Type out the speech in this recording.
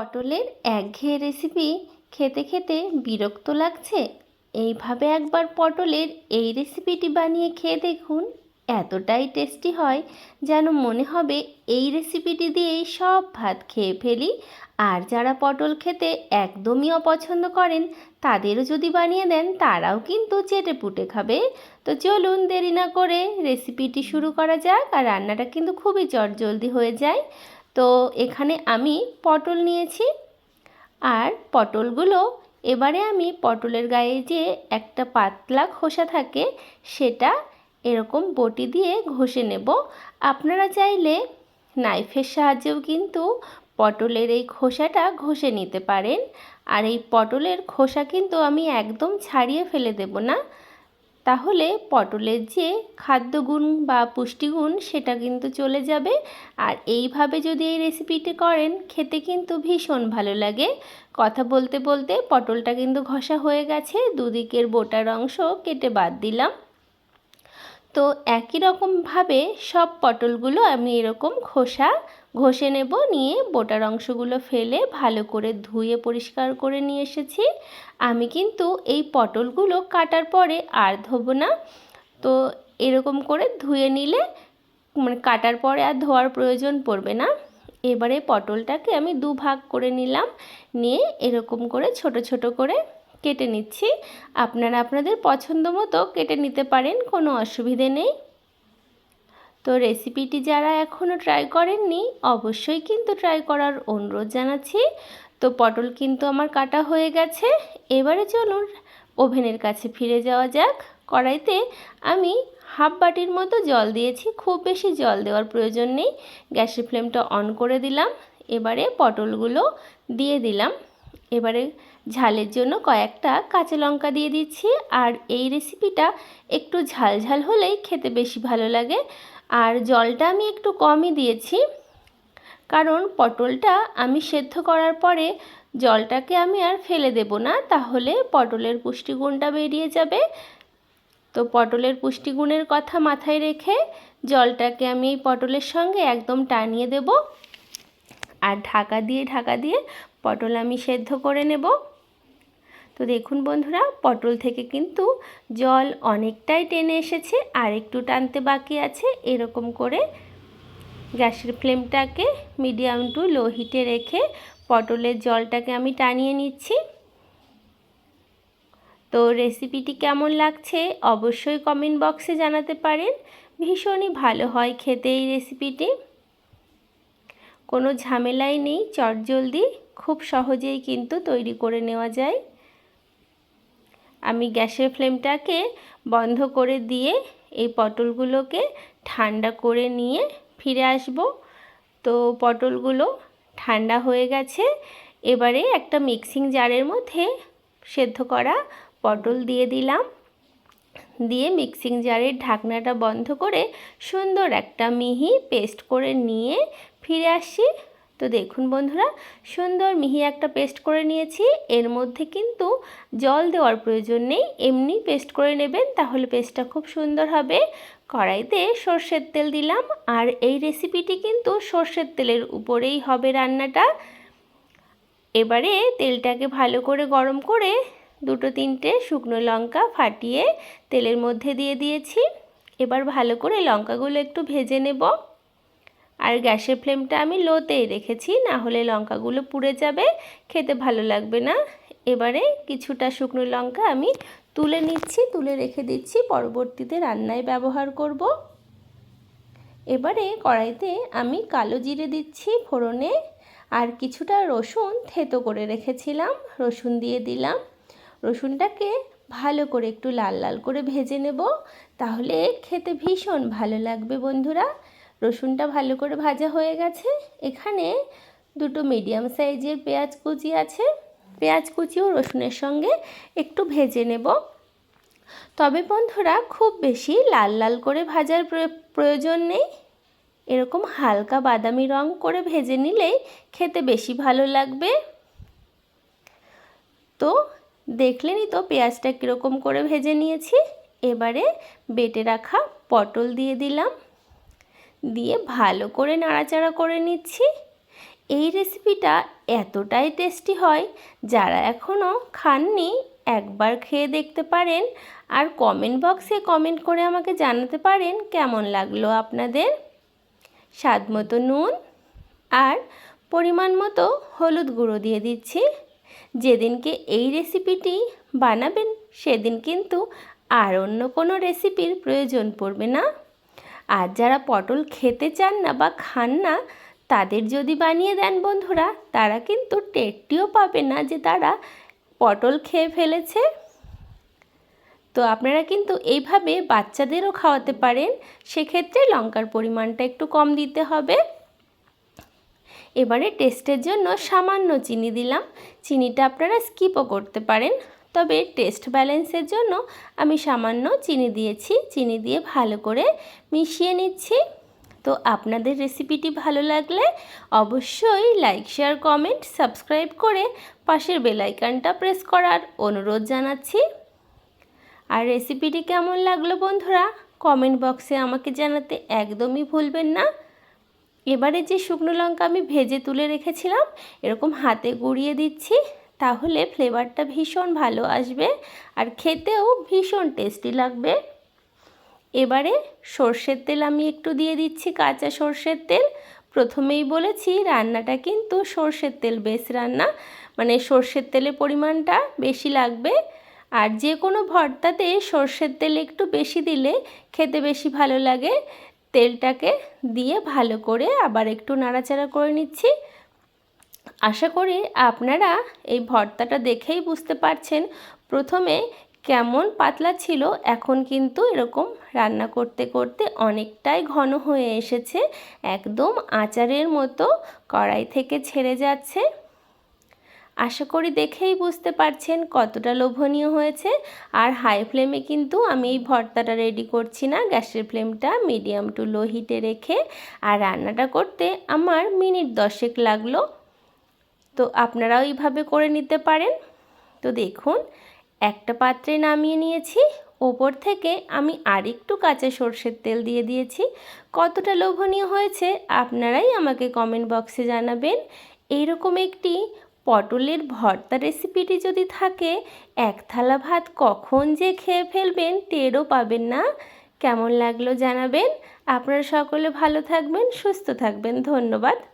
পটলের একঘেয়ে রেসিপি খেতে খেতে বিরক্ত লাগছে? এইভাবে একবার পটলের এই রেসিপিটি বানিয়ে খেয়ে দেখুন। এতটাই টেস্টি হয় যেন মনে হবে এই রেসিপিটি দিয়েই সব ভাত খেয়ে ফেলি। আর যারা পটল খেতে একদমই অপছন্দ করেন, তাদেরও যদি বানিয়ে দেন, তারাও কিন্তু চেটে পুটে খাবে। তো চলুন দেরি না করে রেসিপিটি শুরু করা যাক। আর রান্নাটা কিন্তু খুবই চটজলদি হয়ে যায়। তো এখানে আমি পটল নিয়েছি আর পটলগুলো এবারে আমি পটলের গায়ে যে একটা পাতলা খোসা থাকে সেটা এরকম বটি দিয়ে ঘষে নেব। আপনারা চাইলে নাইফের সাহায্যেও কিন্তু পটলের এই খোসাটা ঘষে নিতে পারেন। আর এই পটলের খোসা কিন্তু আমি একদম ছাড়িয়ে ফেলে দেব না। তাহলে পটলের যে খাদ্যগুণ বা পুষ্টিগুণ সেটা কিন্তু চলে যাবে। আর এইভাবে যদি এই রেসিপিটি করেন, খেতে কিন্তু ভীষণ ভালো লাগে। কথা বলতে বলতে পটলটা কিন্তু ঘষা হয়ে গেছে, দুদিকের বোটার অংশ কেটে বাদ দিলাম। তো একই রকমভাবে সব পটলগুলো আমি এরকম খোসা ঘষে নেব, নিয়ে বোটার অংশগুলো ফেলে ভালো করে ধুয়ে পরিষ্কার করে নিয়ে এসেছি। আমি কিন্তু এই পটলগুলো কাটার পরে আর ধোবো না। তো এরকম করে ধুয়ে নিলে মানে কাটার পরে আর ধোয়ার প্রয়োজন পড়বে না। এবারে পটলটাকে আমি দু ভাগ করে নিলাম, নিয়ে এরকম করে ছোট ছোট করে কেটে নিচ্ছি। আপনারা আপনাদের পছন্দ মতো কেটে নিতে পারেন, কোনো অসুবিধে নেই। তো রেসিপিটি যারা এখনও ট্রাই করেননি, অবশ্যই কিন্তু ট্রাই করার অনুরোধ জানাচ্ছি। তো পটল কিন্তু আমার কাটা হয়ে গেছে। এবারে চলুন ওভেনের কাছে ফিরে যাওয়া যাক। কড়াইতে আমি হাফ বাটির মতো জল দিয়েছি, খুব বেশি জল দেওয়ার প্রয়োজন নেই। গ্যাসের ফ্লেমটা অন করে দিলাম। এবারে পটলগুলো দিয়ে দিলাম। এবারে ঝালের জন্য কয়েকটা কাঁচা লঙ্কা দিয়ে দিচ্ছি। আর এই রেসিপিটা একটু ঝাল ঝাল হলেই খেতে বেশি ভালো লাগে। আর জলটা আমি একটু কমই দিয়েছি। কারণ পটলটা আমি সেদ্ধ করার পরে জলটাকে আমি আর ফেলে দেব না, তাহলে পটলের পুষ্টিগুণটা বেরিয়ে যাবে। তো পটলের পুষ্টিগুণের কথা মাথায় রেখে জলটাকে আমি এই পটলের সঙ্গে একদম টানিয়ে দেব। আর ঢাকা দিয়ে ঢাকা দিয়ে পটল আমি সেদ্ধ করে নেব। তো দেখুন বন্ধুরা, পটল থেকে কিন্তু জল অনেকটাই টেনে এসেছে, আর একটু টানতে বাকি আছে। এরকম করে গ্যাসের ফ্লেমটাকে মিডিয়াম টু লো হিটে রেখে পটলের জলটাকে আমি টানিয়ে নিচ্ছি। তো রেসিপিটি কেমন লাগছে অবশ্যই কমেন্ট বক্সে জানাতে পারেন। ভীষণই ভালো হয় খেতে এই রেসিপিটি। কোনো ঝামেলাই নেই, চটজলদি, খুব সহজেই কিন্তু তৈরি করে নেওয়া যায়। আমি গ্যাসের ফ্লেমটাকে বন্ধ করে দিয়ে এই পটলগুলোকে ঠান্ডা করে নিয়ে ফিরে আসব। তো পটলগুলো ঠান্ডা হয়ে গেছে। এবারে একটা মিক্সিং জারের মধ্যে সেদ্ধ করা পটল দিয়ে দিলাম। দিয়ে মিক্সিং জারের ঢাকনাটা বন্ধ করে সুন্দর একটা মিহি পেস্ট করে নিয়ে ফিরে আসি। তো দেখুন বন্ধুরা, সুন্দর মিহি একটা পেস্ট করে নিয়েছি। এর মধ্যে কিন্তু জল দেওয়ার প্রয়োজন নেই। এমনি পেস্ট করে নেবেন, তাহলে পেস্টটা খুব সুন্দর হবে। কড়াইতে সর্ষের তেল দিলাম, আর এই রেসিপিটি কিন্তু সর্ষের তেলের উপরেই হবে রান্নাটা। এবারে তেলটাকে ভালো করে গরম করে দুটো তিনটে শুকনো লঙ্কা ফাটিয়ে তেলের মধ্যে দিয়ে দিয়েছি। এবার ভালো করে লঙ্কাগুলো একটু ভেজে নেব। আর গ্যাসের ফ্লেমটা আমি লোতেই রেখেছি না হলে লঙ্কাগুলো পুড়ে যাবে, খেতে ভালো লাগবে না। এবারে কিছুটা শুকনো লঙ্কা আমি তুলে নিচ্ছি, তুলে রেখে দিচ্ছি, পরবর্তীতে রান্নায় ব্যবহার করব। এবারে কড়াইতে আমি কালো জিরে দিচ্ছি ফোড়নে, আর কিছুটা রসুন থেতো করে রেখেছিলাম, রসুন দিয়ে দিলাম। রসুনটাকে ভালো করে একটু লাল লাল করে ভেজে নেব, তাহলে খেতে ভীষণ ভালো লাগবে বন্ধুরা। রসুনটা ভালো করে ভাজা হয়ে গেছে। এখানে দুটো মিডিয়াম সাইজের পেঁয়াজ কুচি আছে। পেঁয়াজ কুচিও রসুনের সঙ্গে একটু ভেজে নেব। তবে বন্ধুরা, খুব বেশি লাল লাল করে ভাজার প্রয়োজন নেই। এরকম হালকা বাদামি রং করে ভেজে নিলেই খেতে বেশি ভালো লাগবে। তো দেখলেনই তো পেঁয়াজটা কীরকম করে ভেজে নিয়েছি। এবারে বেটে রাখা পটল দিয়ে দিলাম। দিয়ে ভালো করে নাড়াচাড়া করে নিচ্ছি। এই রেসিপিটা এতটাই টেস্টি হয়, যারা এখনও খাননি একবার খেয়ে দেখতে পারেন আর কমেন্ট বক্সে কমেন্ট করে আমাকে জানাতে পারেন কেমন লাগল আপনাদের। স্বাদ মতো নুন আর পরিমাণ মতো হলুদ গুঁড়ো দিয়ে দিচ্ছি। যেদিনকে এই রেসিপিটি বানাবেন, সেদিন কিন্তু আর অন্য কোনো রেসিপির প্রয়োজন পড়বে না। আর যারা পটল খেতে চান না বা খান না, তাদের যদি বানিয়ে দেন বন্ধুরা, তারা কিন্তু টেরটিও পাবে না যে তারা পটল খেয়ে ফেলেছে। তো আপনারা কিন্তু এইভাবে বাচ্চাদেরও খাওয়াতে পারেন, সেক্ষেত্রে লঙ্কার পরিমাণটা একটু কম দিতে হবে। এবারে টেস্টের জন্য সামান্য চিনি দিলাম। চিনিটা আপনারা স্কিপও করতে পারেন। তবে টেস্ট ব্যালেন্সের জন্য আমি সামান্য চিনি দিয়েছি। চিনি দিয়ে ভালো করে মিশিয়ে নিচ্ছি। তো আপনাদের রেসিপিটি ভালো লাগলে অবশ্যই লাইক, শেয়ার, কমেন্ট, সাবস্ক্রাইব করে পাশের বেলাইকানটা প্রেস করার অনুরোধ জানাচ্ছি। আর রেসিপিটি কেমন লাগল বন্ধুরা, কমেন্ট বক্সে আমাকে জানাতে একদমই ভুলবেন না। এবারে যে শুকনো লঙ্কা আমি ভেজে তুলে রেখেছিলাম, এরকম হাতে গুঁড়িয়ে দিচ্ছি। তাহলে ফ্লেভারটা ভীষণ ভালো আসবে আর খেতেও ভীষণ টেস্টি লাগবে। এবারে সর্ষের তেল আমি একটু দিয়ে দিচ্ছি কাঁচা সর্ষের তেল। প্রথমেই বলেছি রান্নাটা কিন্তু সর্ষের তেল বেশ রান্না মানে সর্ষের তেলের পরিমাণটা বেশি লাগবে। আর যে কোনো ভর্তাতে সর্ষের তেল একটু বেশি দিলে খেতে বেশি ভালো লাগে। তেলটাকে দিয়ে ভালো করে আবার একটু নাড়াচাড়া করে নিচ্ছি। আশা করি আপনারা এই ভর্তাটা দেখেই বুঝতে পারছেন। প্রথমে কেমন পাতলা ছিল, এখন কিন্তু এরকম রান্না করতে করতে অনেকটাই ঘন হয়ে এসেছে। একদম আচারের মতো কড়াই থেকে ছেড়ে যাচ্ছে। আশা করি দেখেই বুঝতে পারছেন কতটা লোভনীয় হয়েছে। আর হাই ফ্লেমে কিন্তু আমি এই ভর্তাটা রেডি করছি না। গ্যাসের ফ্লেমটা মিডিয়াম টু লো হিটে রেখে। আর রান্নাটা করতে আমার মিনিট দশেক লাগল। তো আপনারাও এইভাবে করে নিতে পারেন। তো দেখুন, একটা পাত্রে নামিয়ে নিয়েছি। ওপর থেকে আমি আরেকটু কাঁচা সর্ষের তেল দিয়ে দিয়েছি। কতটা লোভনীয় হয়েছে আপনারাই আমাকে কমেন্ট বক্সে জানাবেন। এইরকম একটি পটলের ভর্তা রেসিপিটি যদি থাকে, এক থালা ভাত কখন যে খেয়ে ফেলবেন টেরও পাবেন না। কেমন লাগল জানাবেন। আপনারা সকলে ভালো থাকবেন, সুস্থ থাকবেন। ধন্যবাদ।